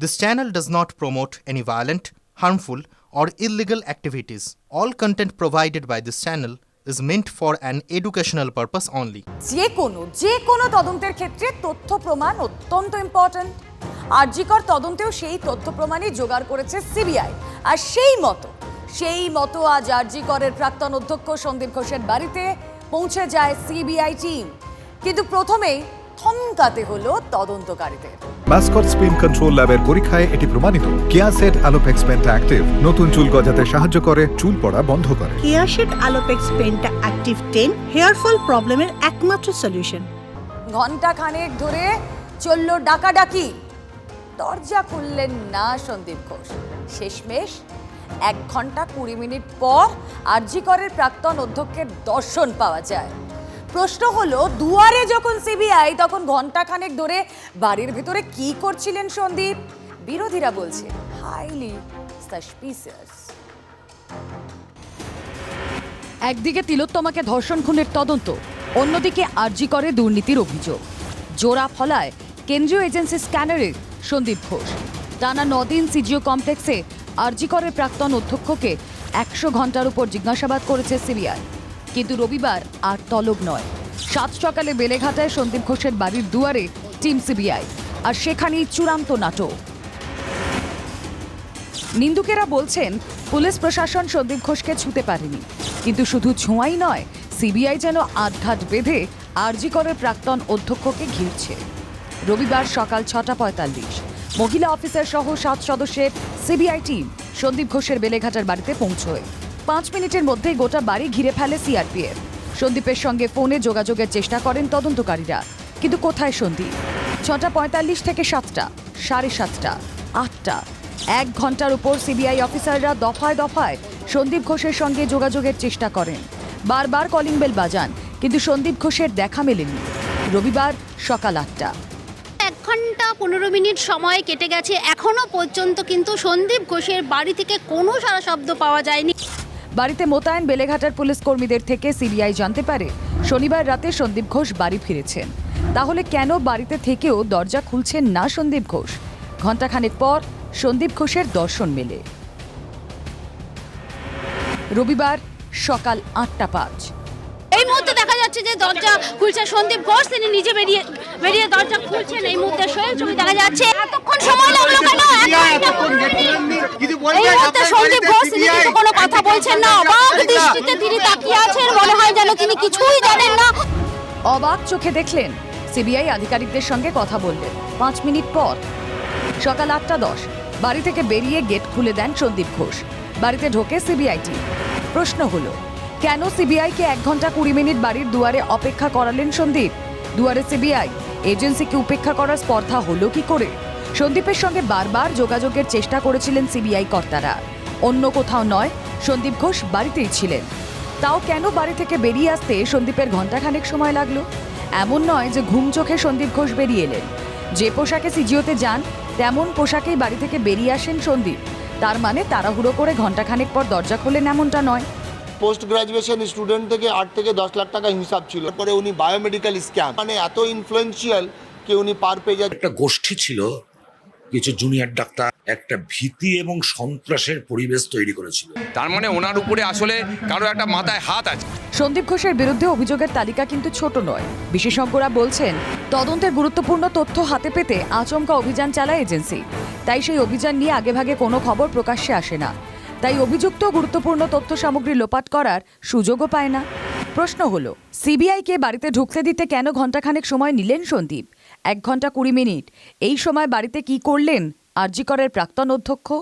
This channel does not promote any violent, harmful, or illegal activities. All content provided by this channel is meant for an educational purpose only. যে কোনো যে কোনো তদন্তের ক্ষেত্রে তথ্য প্রমাণ অত্যন্ত ইম্পর্ট্যান্ট আরজিকর তদন্তেও সেই তথ্য প্রমাণই জোগাড় করেছে সিবিআই আর সেই মতো সেই মতো আজ আরজিকরের প্রাক্তন অধ্যক্ষ সন্দীপ ঘোষের বাড়িতে পৌঁছে যায় সিবিআই টিম কিন্তু প্রথমেই থমকাতে হলো তদন্তকারীদের মাস্কট স্পিন কন্ট্রোল ল্যাবের পরীক্ষায় এটি প্রমাণিত। Keya Seth alopex penta active. নতুন চুল গজাতে সাহায্য করে চুল পড়া বন্ধ করে। কেয়াশেড আলোপেক্স পেনটা অ্যাক্টিভ টেন হেয়ার ফল প্রবলেমের একমাত্র সলিউশন। ঘণ্টা খানেক ধরে চলল ডাকাডাকি। দরজা খুললেন না সন্দীপ ঘোষ। শেষমেশ এক ঘণ্টা কুড়ি মিনিট পর আরজিকরের প্রাক্তন অধ্যক্ষের দর্শন পাওয়া যায়। প্রশ্ন হলো, দুয়ারে যখন সিবিআই, তখন ঘণ্টা খানেক ধরে বাড়ির ভিতরে কি করছিলেন সন্দীপ? বিরোধীরা বলছে হাইলি সাসপিসিয়াস একদিকে তিলোত্তমাকে ধর্ষণ খুনের তদন্ত, অন্যদিকে আরজি করে দুর্নীতির অভিযোগ। জোড়া ফলায় কেন্দ্রীয় এজেন্সি স্ক্যানারের সন্দীপ ঘোষ। টানা নদিন সিজিও কমপ্লেক্সে আরজি করের প্রাক্তন অধ্যক্ষকে একশো ঘণ্টার উপর জিজ্ঞাসাবাদ করেছে সিবিআই। কিন্তু রবিবার আর তলব নয়। সাত সকালে বেলেঘাটায় সন্দীপ ঘোষের বাড়ির দুয়ারে টিম সিবিআই। আর সেখানেই চূড়ান্ত নাটক। নিন্দুকেরা বলছেন, পুলিশ প্রশাসন সন্দীপ ঘোষকে ছুতে পারেনি। কিন্তু শুধু ছোঁয়াই নয়, সিবিআই যেন আটঘাট বেঁধে আরজি করের প্রাক্তন অধ্যক্ষকে ঘিরছে। রবিবার সকাল ছটা পঁয়তাল্লিশ, মহিলা অফিসার সহ সাত সদস্যের সিবিআই টিম সন্দীপ ঘোষের বেলেঘাটার বাড়িতে পৌঁছয়। পাঁচ মিনিটের মধ্যেই গোটা বাড়ি ঘিরে ফেলে সিআরপিএফ। সন্দীপের সঙ্গে ফোনে যোগাযোগের চেষ্টা করেন তদন্তকারীরা। কিন্তু কোথায় সন্দীপ? ছটা পঁয়তাল্লিশ থেকে সাতটা, সাড়ে সাতটা, আটটা। এক ঘণ্টার উপর সিবিআই অফিসাররা দফায় দফায় সন্দীপ ঘোষের সঙ্গে যোগাযোগের চেষ্টা করেন। বারবার কলিং বেল বাজান, কিন্তু সন্দীপ ঘোষের দেখা মেলেনি। রবিবার সকাল আটটা। এক ঘণ্টা পনেরো মিনিট সময় কেটে গেছে, এখনও পর্যন্ত কিন্তু সন্দীপ ঘোষের বাড়ি থেকে কোনো সারা শব্দ পাওয়া যায়নি। বাড়িতে মোতায়েন বেলেঘাটার পুলিশ কর্মীদের থেকে সিবিআই জানতে পারে শনিবার রাতে সন্দীপ ঘোষ বাড়ি ফিরেছেন। তাহলে কেন বাড়িতে থেকেও দরজা খুলছেন না সন্দীপ ঘোষ? ঘণ্টাখানেক পর সন্দীপ ঘোষের দর্শন মেলে। রবিবার সকাল আটটা পাঁচ। এই মুহূর্তে দেখা যাচ্ছে যে দরজা খুলছে সন্দীপ ঘোষ তিনি নিজে বেরিয়ে বেরিয়ে দরজা খুলছেন। এই মুহূর্তে স্বয়ং ছবি দেখা যাচ্ছে। এতক্ষণ সময় লাগল কেন? এই মুহূর্তে সন্দীপ ঘোষ তিনি কিন্তু কোনো কথা বলছেন না অবাক দৃষ্টিতে তিনি তাকিয়ে আছেন মনে হয় যেন তিনি কিছুই জানেন না। অবাক চোখে দেখলেন সিবিআই আধিকারিকদের সঙ্গে কথা বললেন পাঁচ মিনিট পর। সকাল আটটা দশ। বাড়ি থেকে বেরিয়ে গেট খুলে দেন সন্দীপ ঘোষ। বাড়িতে ঢোকে সিবিআই টিম প্রশ্ন হলো কেন সিবিআইকে এক ঘণ্টা কুড়ি মিনিট বাড়ির দুয়ারে অপেক্ষা করালেন সন্দীপ? দুয়ারে সিবিআই এজেন্সিকে উপেক্ষা করার স্পর্ধা হলো কি করে? সন্দীপের সঙ্গে বারবার যোগাযোগের চেষ্টা করেছিলেন সিবিআই কর্তারা। অন্য কোথাও নয় সন্দীপ ঘোষ বাড়িতেই ছিলেন। তাও কেন বাড়ি থেকে বেরিয়ে আসতে সন্দীপের ঘণ্টাখানেক সময় লাগল? এমন নয় যে ঘুম চোখে সন্দীপ ঘোষ বেরিয়ে এলেন। যে পোশাকে সিজিওতে যান তেমন পোশাকেই বাড়ি থেকে বেরিয়ে আসেন সন্দীপ। তার মানে তাড়াহুড়ো করে ঘণ্টাখানেক পর দরজা খোলেন এমনটা নয়। পোস্ট গ্রাজুয়েশন স্টুডেন্ট থেকে আট থেকে দশ লাখ টাকা হিসাব ছিল। তারপরে উনি বায়োমেডিক্যাল স্ক্যাম। মানে এত ইনফ্লুয়েন্সিয়াল কি উনি পার পেয়ে যাচ্ছে। একটা গোষ্ঠী ছিল কিছু জুনিয়র ডাক্তার একটা ভীতি এবং সন্ত্রাসের পরিবেশ তৈরি করেছিল। তার মানে ওনার উপরে আসলে কারও একটা মাথায় হাত আছে। সন্দীপ ঘোষের বিরুদ্ধে অভিযোগের তালিকা কিন্তু ছোট নয়। বিশেষজ্ঞরা বলছেন তদন্তের গুরুত্বপূর্ণ তথ্য হাতে পেতে আচমকা অভিযান চালায় এজেন্সি। তাই সেই অভিযান নিয়ে আগেভাগে কোনো খবর প্রকাশ্যে আসে না। তাই অভিযুক্ত গুরুত্বপূর্ণ তথ্য সামগ্রী লোপাট করার সুযোগও পায় না। প্রশ্ন হলো সিবিআইকে বাড়িতে ঢুকতে দিতে কেন ঘন্টাখানেক সময় নিলেন সন্দীপ? এক ঘণ্টা কুড়ি মিনিট। এই সময় বাড়িতে কি করলেন? আরজিকরের প্রাক্তন অধ্যক্ষ?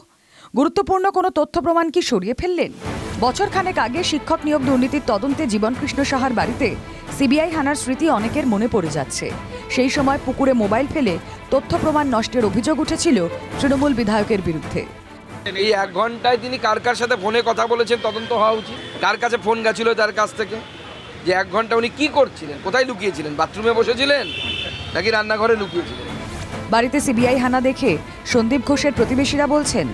গুরুত্বপূর্ণ কোনো তথ্য প্রমাণ কি সরিয়ে ফেললেন? বছরখানেক আগে শিক্ষক নিয়োগ দুর্নীতির তদন্তে জীবনকৃষ্ণ সাহার বাড়িতে সিবিআই হানার স্মৃতি অনেকের মনে পড়ে যাচ্ছে। সেই সময় পুকুরে মোবাইল ফেলে তথ্য প্রমাণ নষ্টের অভিযোগ উঠেছিল তৃণমূল বিধায়কের বিরুদ্ধে। এই এক ঘন্টায় তিনি কার কার সাথে ফোনে কথা বলেছেন তদন্ত হওয়া উচিত। কার কাছে ফোন গেছিল তার কাছ থেকে? যে এক ঘণ্টা উনি কি করছিলেন? কোথায় লুকিয়েছিলেন? বাথরুমে বসেছিলেন? নাকি রান্নাঘরে লুকিয়েছিলেন বাড়িতে সিবিআই হানা দেখে সন্দীপ ঘোষের প্রতিবেশীরা বলছেন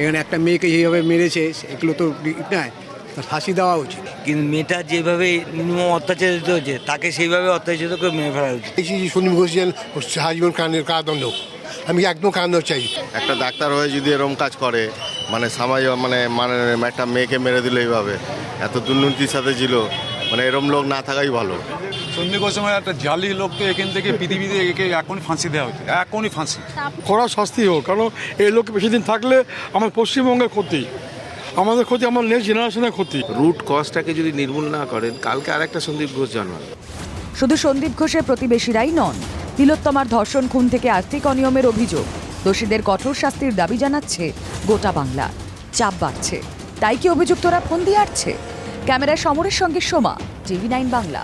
এখানে একটা মেয়েকে যেভাবে মেরেছে এগুলো তো নয় তার ফাঁসি দেওয়া উচিত। কিন্তু মেয়েটা যেভাবে নির্মম অত্যাচারিত হয়েছে তাকে সেইভাবে অত্যাচারিত করে মেরে ফেলা উচিত। এই যে সন্দীপ ঘোষ যেন আজীবন কানের কারাদণ্ড আমি একদম কান্দ চাই। একটা ডাক্তার হয়ে যদি এরকম কাজ করে মানে সামাজ মানে মানে একটা মেয়েকে মেরে দিল এইভাবে এত দুর্নীতির সাথে ছিল মানে এরম লোক না থাকাই ভালো। সন্দীপ গোস্বামী একটা জালি লোককে এখান থেকে পৃথিবীতে একে এখনই ফাঁসি দেওয়া হচ্ছে এখনই ফাঁসি। কড়া শাস্তি হোক কারণ এই লোক বেশি দিন থাকলে আমার পশ্চিমবঙ্গের ক্ষতি আমাদের ক্ষতি আমার নেক্সট জেনারেশনের ক্ষতি। রুট কজটাকে যদি নির্মূল না করেন কালকে আরেকটা সন্দীপ ঘোষ জন্মাবে শুধু সন্দীপ ঘোষের প্রতিবেশীরাই নন তিলোত্তমার ধর্ষণ খুন থেকে আর্থিক অনিয়মের অভিযোগ। দোষীদের কঠোর শাস্তির দাবি জানাচ্ছে গোটা বাংলা। চাপ বাড়ছে। তাই কি অভিযুক্তরা ফোন দিয়ে আটছে? ক্যামেরায় সমরের সঙ্গে সোমা টিভি নাইন বাংলা।